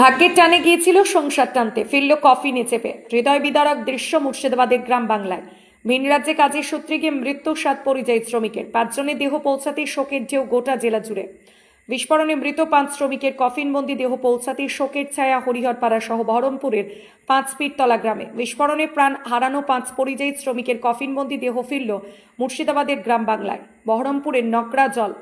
ভাগ্যের টানে গিয়েছিল সংসার টানতে, ফিরল কফিনে চেপে। হৃদয় বিদারক দৃশ্য মুর্শিদাবাদের গ্রাম বাংলায়। ভিন রাজ্যে কাজের সূত্রে গিয়ে মৃত্যু সাত পরিযায়ী শ্রমিকের। পাঁচজনের দেহ পৌঁছাতে শোকের ঢেউ গোটা জেলা জুড়ে। বিস্ফোরণে মৃত পাঁচ শ্রমিকের কফিনবন্দি দেহ পৌঁছাতে শোকের ছায়া হরিহরপাড়া সহ বহরমপুরের পাঁচ পীরতলা গ্রামে। বিস্ফোরণে প্রাণ হারানো পাঁচ পরিযায়ী শ্রমিকের কফিনবন্দি দেহ ফিরল মুর্শিদাবাদের গ্রাম বাংলায়। বহরমপুরের নকরা জল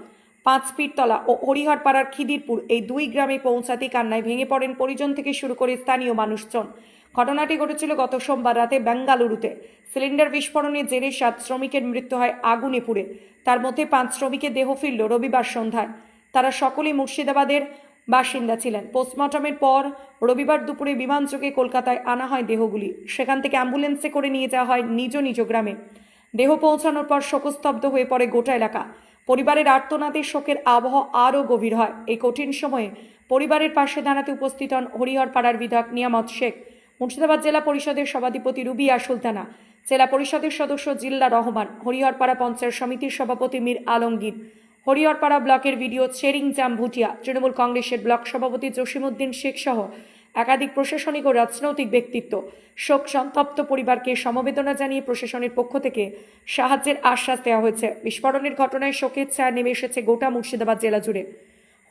পাঁচ পীরতলা ও হরিহরপাড়ার খিদিরপুর এই দুই গ্রামে পৌঁছাতে কান্নায় ভেঙে পড়েন পরিজন থেকে শুরু করে স্থানীয় মানুষজন। ঘটনাটি ঘটেছিল গত সোমবার রাতে বেঙ্গালুরুতে। সিলিন্ডার বিস্ফোরণে জেরে সাত শ্রমিকের মৃত্যু হয় আগুনে পুড়ে তার মধ্যে পাঁচ শ্রমিকের দেহ ফিরল রবিবার সন্ধ্যায়। তারা সকলেই মুর্শিদাবাদের বাসিন্দা ছিলেন। পোস্টমর্টমের পর রবিবার দুপুরে বিমানযোগে কলকাতায় আনা হয় দেহগুলি। সেখান থেকে অ্যাম্বুলেন্সে করে নিয়ে যাওয়া হয় নিজ নিজ গ্রামে। দেহ পৌঁছানোর পর শোকস্তব্ধ হয়ে পড়ে গোটা এলাকা। পরিবারের আর্তনাদের শোকের আবহ আরও গভীর হয়। এই কঠিন সময়ে পরিবারের পাশে দাঁড়াতে উপস্থিত হন হরিহরপাড়ার বিধায়ক নিয়ামত শেখ, মুর্শিদাবাদ জেলা পরিষদের সভাধিপতি রুবিয়া সুলতানা, জেলা পরিষদের সদস্য জিল্লা রহমান, হরিহরপাড়া পঞ্চায়েত সমিতির সভাপতি মীর আলমগীর, হরিহরপাড়া ব্লকের ভিডিও চেরিং জাম ভুটিয়া তৃণমূল কংগ্রেসের ব্লক সভাপতি জসিমউদ্দিন শেখ সহ একাধিক প্রশাসনিক ও রাজনৈতিক ব্যক্তিত্ব। শোক সন্তপ্ত পরিবারকে সমবেদনা জানিয়ে প্রশাসনের পক্ষ থেকে সাহায্যের আশ্বাস দেওয়া হয়েছে। বিস্ফোরণের ঘটনায় শোকের ছায়া নেমে এসেছে গোটা মুর্শিদাবাদ জেলা জুড়ে।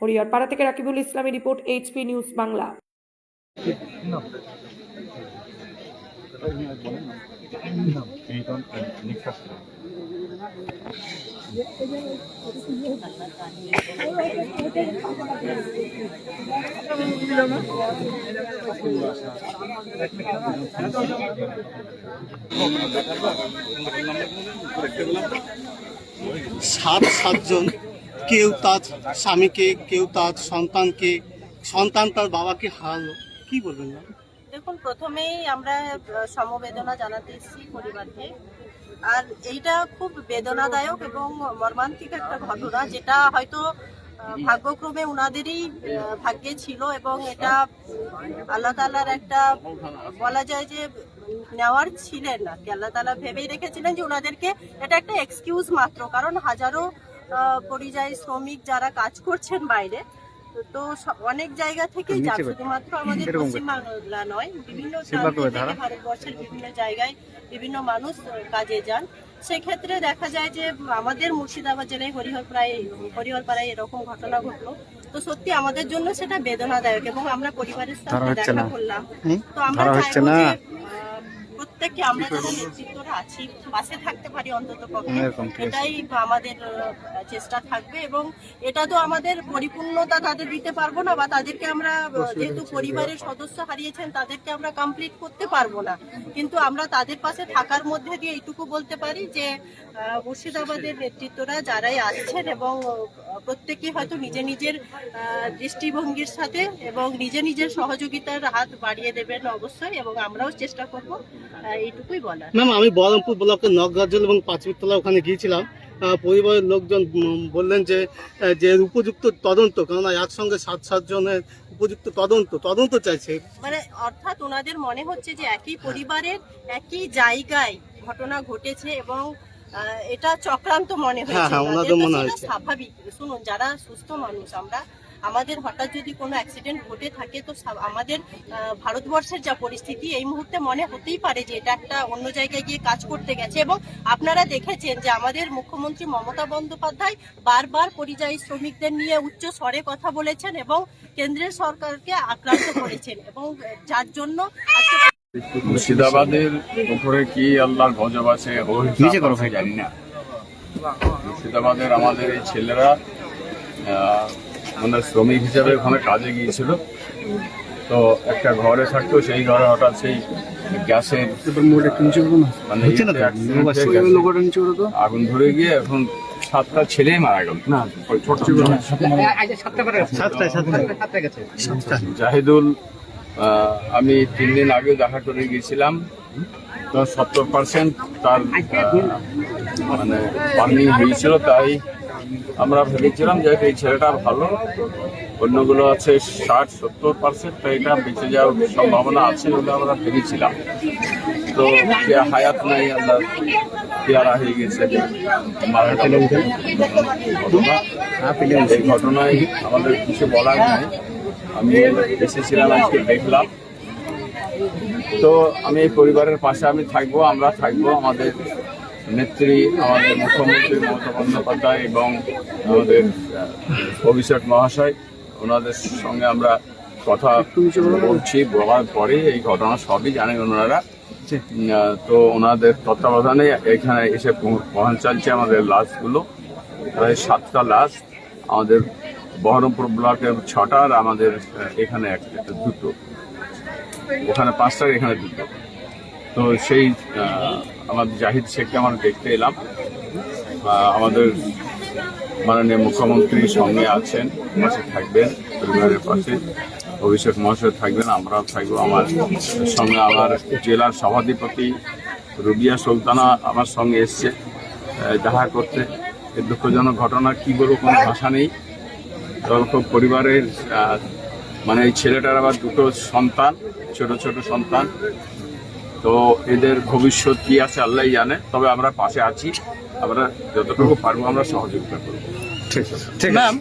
হরিহরপাড়া থেকে রাকিবুল ইসলামের রিপোর্ট এইচপি নিউজ বাংলা। সাত সাতজন। কেউ তার স্বামীকে, কেউ তার সন্তানকে, সন্তান তার বাবাকে হারালো। কি বলবেন না দেখুন প্রথমেই আমরা সমবেদনা জানাতে এসেছি পরিবারকে। আর এইটা খুব বেদনাদায়ক এবং মর্মান্তিক একটা ঘটনা, যেটা হয়তো ভাগ্যক্রমে উনাদেরই ভাগ্যে ছিল এবং এটা আল্লাহ তালার একটা বলা যায় যে নেওয়ার ছিলেন না। আল্লাহ তালা ভেবেই রেখেছিলেন যে ওনাদেরকে এটা একটা এক্সকিউজ মাত্র, কারণ হাজারো পরিযায়ী শ্রমিক যারা কাজ করছেন বাইরে তো অনেক জায়গা যান শুধুমাত্র আমাদের পশ্চিমবাংলা নয় বিভিন্ন প্রান্ত থেকে ভারতবর্ষের বিভিন্ন জায়গায় বিভিন্ন মানুষ কাজে যান। সেক্ষেত্রে দেখা যায় যে আমাদের মুর্শিদাবাদ জেলায় হরিহরপাড়ায় হরিহরপাড়ায় এরকম ঘটনা ঘটলো। তো সত্যি আমাদের জন্য সেটা বেদনাদায়ক এবং আমরা পরিবারের সাথে দেখা করলাম। তো আমরা চাইব প্রত্যেককে আমরা যারা নেতৃত্বরা আছি পাশে থাকতে পারি অন্তত পক্ষে এটাই আমাদের চেষ্টা থাকবে এবং এটা তো আমাদের পরিপূর্ণতা তাদের দিতে পারব না বা তাদেরকে আমরা যেহেতু পরিবারের সদস্য হারিয়েছেন তাদেরকে আমরা কমপ্লিট করতে পারব না। কিন্তু আমরা তাদের পাশে থাকার মধ্যে দিয়ে এইটুকু বলতে পারি যে মুর্শিদাবাদের নেতৃত্বরা যারাই আসছেন এবং প্রত্যেকেই হয়তো নিজে নিজের দৃষ্টিভঙ্গির সাথে এবং নিজে নিজের সহযোগিতার হাত বাড়িয়ে দেবেন অবশ্যই এবং আমরাও চেষ্টা করব এইটুকুই বলার। ম্যাম আমি বহরমপুর ব্লকের নগরাজল এবং পাঁচমিতলা ওখানে গিয়েছিলাম। পরিবারের লোকজন বললেন যে যে উপযুক্ত তদন্ত কেননা একসঙ্গে সাত সাতজনের উপযুক্ত তদন্ত তদন্ত চাইছে। মানে অর্থাৎ ওনাদের মনে হচ্ছে যে একই পরিবারের একই জায়গায় ঘটনা ঘটেছে এবং এটা চক্রান্ত মনে হ্যাঁ, হ্যাঁ, মনে হয়েছে। স্বাভাবিক। শুনুন যারা সুস্থ মানুষ আমরা আমাদের হঠাৎ যদি কোনো অ্যাক্সিডেন্ট ঘটে থাকে তো আমাদের ভারতবর্ষের যা পরিস্থিতি এই মুহূর্তে মনে হতেই পারে যে এটা একটা অন্য জায়গায় গিয়ে কাজ করতে গেছে। এবং আপনারা দেখেছেন যে আমাদের মুখ্যমন্ত্রী মমতা বন্দ্যোপাধ্যায় বারবার পরিযায়ী শ্রমিকদের নিয়ে উচ্চ স্বরে কথা বলেছেন এবং কেন্দ্রের সরকারকে আক্রান্ত করেছেন। এবং যার জন্য মুর্শিদাবাদের উপরে কি আল্লাহর গজব আছে নিচে করো জানি না। মুর্শিদাবাদের আমাদের এই ছেলেরা আহ, মানে শ্রমিক হিসাবে ওখানে কাজে গিয়েছিল। তো একটা ঘরে থাকতো সেই ঘরে হঠাৎ সেই গ্যাসের মানে আগুন ধরে গিয়ে এখন সাতটা ছেলেই মারা গেল। সাতটায় জাহিদুল আমি তিন দিন আগে দেখা করে গিয়েছিলাম। তো সত্তর পার্সেন্ট তার মানে পানি হয়েছিল তাই আমরা ভেবেছিলাম যে এই ছেলেটা ভালো অন্যগুলো আছে ষাট সত্তর পার্সেন্ট তো এটা বেঁচে যাওয়ার সম্ভাবনা আছে বলে আমরা ভেবেছিলাম। তো হায়াত নাই আল্লাহ পেয়ারা হয়ে গেছে। এই ঘটনায় আমাদের কিছু বলার নাই। আমি এসেছিলাম আজকে দেখলাম। তো আমি এই পরিবারের পাশে আমি থাকব আমরা থাকব আমাদের নেত্রী আমাদের মুখ্যমন্ত্রী মমতা বন্দ্যোপাধ্যায় এবং আমাদের অভিষেক মহাশয় ওনাদের সঙ্গে আমরা কথা বলছি। বলার পরে এই ঘটনা সবই জানেন ওনারা। তো ওনাদের তত্ত্বাবধানে এখানে এসে পৌঁছাচ্ছে আমাদের লাশগুলো। প্রায় সাতটা লাশ আমাদের বহরমপুর ব্লকের ছটা আর আমাদের এখানে একটা দুটো। ওখানে পাঁচটা এখানে দুটো। তো সেই আমাদের জাহিদ শেখকে আমরা দেখতে এলাম। আমাদের মাননীয় মুখ্যমন্ত্রীর সঙ্গে আছেন পাশে থাকবেন, পরিবারের পাশে। অভিষেক মহাশয় থাকবেন, আমরাও থাকব। আমার সঙ্গে আমার জেলার সভাধিপতি রুবিয়া সুলতানা আমার সঙ্গে এসছে দেখা করতে। এই দুঃখজনক ঘটনা, কি বলব, কোনো ভাষা নেই। খুব পরিবারের মানে এই ছেলেটার আবার দুটো সন্তান, ছোট ছোট সন্তান। তো এদের ভবিষ্যৎ কি আছে আল্লাহ জানে তবে আমরা পাশে আছি। আমরা যতটুকু পারব আমরা সহযোগিতা করব। ঠিক আছে। ম্যাম।